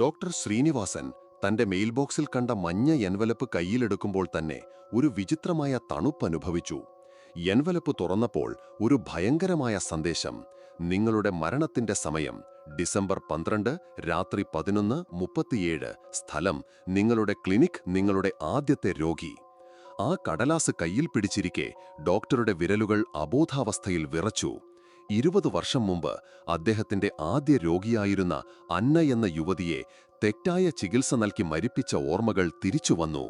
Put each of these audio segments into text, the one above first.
Doctor Sreenivasan തന്റെ mail ബോക്സിൽ കണ്ട മഞ്ഞ എൻവലപ്പ് കയ്യിലെടുക്കുമ്പോൾ തന്നെ ഒരു വിചിത്രമായ തണുപ്പ് അനുഭവിച്ചു. എൻവലപ്പ് തുറന്നപ്പോൾ ഒരു ഭയങ്കരമായ സന്ദേശം നിങ്ങളുടെ മരണത്തിന്റെ സമയം ഡിസംബർ പന്ത്രണ്ട് രാത്രി പതിനൊന്ന് മുപ്പത്തിയേഴ് സ്ഥലം നിങ്ങളുടെ ക്ലിനിക് നിങ്ങളുടെ ആദ്യത്തെ രോഗി. ആ കടലാസ് കയ്യിൽ പിടിച്ചിരിക്കെ ഡോക്ടറുടെ വിരലുകൾ അബോധാവസ്ഥയിൽ വിറച്ചു. ഇരുപത് വർഷം മുമ്പ് അദ്ദേഹത്തിന്റെ ആദ്യ രോഗിയായിരുന്ന അന്ന എന്ന യുവതിയെ തെറ്റായ ചികിത്സ നൽകി മരിപ്പിച്ച ഓർമ്മകൾ തിരിച്ചുവന്നു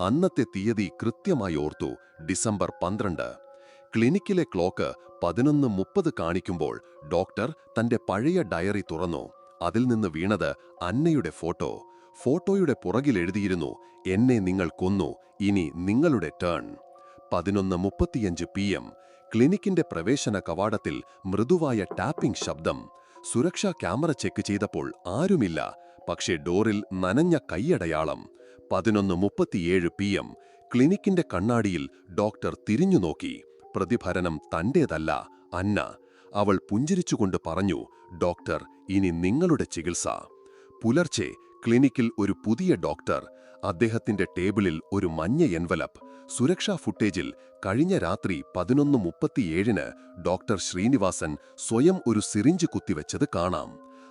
അന്നത്തെ തീയതി കൃത്യമായി ഓർത്തു. ഡിസംബർ പന്ത്രണ്ട്. ക്ലിനിക്കിലെ ക്ലോക്ക് പതിനൊന്ന് മുപ്പത് കാണിക്കുമ്പോൾ ഡോക്ടർ തന്റെ പഴയ ഡയറി തുറന്നു. അതിൽ നിന്ന് വീണത് അന്നയുടെ ഫോട്ടോ. ഫോട്ടോയുടെ പുറകിൽ എഴുതിയിരുന്നു എന്നെ നിങ്ങൾ കൊന്നു ഇനി നിങ്ങളുടെ ടേൺ. പതിനൊന്ന് മുപ്പത്തിയഞ്ച് പി എം. ക്ലിനിക്കിന്റെ പ്രവേശന കവാടത്തിൽ മൃദുവായ ടാപ്പിംഗ് ശബ്ദം. സുരക്ഷാ ക്യാമറ ചെക്ക് ചെയ്തപ്പോൾ ആരുമില്ല. പക്ഷേ ഡോറിൽ നനഞ്ഞ കൈയടയാളം. പതിനൊന്ന് മുപ്പത്തിയേഴ് പി എം. ക്ലിനിക്കിന്റെ കണ്ണാടിയിൽ ഡോക്ടർ തിരിഞ്ഞു നോക്കി. പ്രതിഫലനം തന്റേതല്ല അന്ന. അവൾ പുഞ്ചിരിച്ചുകൊണ്ട് പറഞ്ഞു ഡോക്ടർ ഇനി നിങ്ങളുടെ ചികിത്സ. പുലർച്ചെ ക്ലിനിക്കിൽ ഒരു പുതിയ ഡോക്ടർ അദ്ദേഹത്തിന്റെ ടേബിളിൽ ഒരു മഞ്ഞ എൻവലപ്പ്. സുരക്ഷാ ഫുട്ടേജിൽ കഴിഞ്ഞ രാത്രി പതിനൊന്ന് മുപ്പത്തിയേഴിന് ഡോക്ടർ ശ്രീനിവാസൻ സ്വയം ഒരു സിറിഞ്ച് കുത്തിവെച്ചത് കാണാം.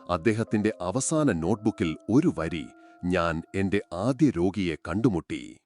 അദ്ദേഹത്തിന്റെ അവസാന നോട്ട്ബുക്കിൽ ഒരു വരി ഞാൻ എന്റെ ആദ്യ രോഗിയെ കണ്ടുമുട്ടി.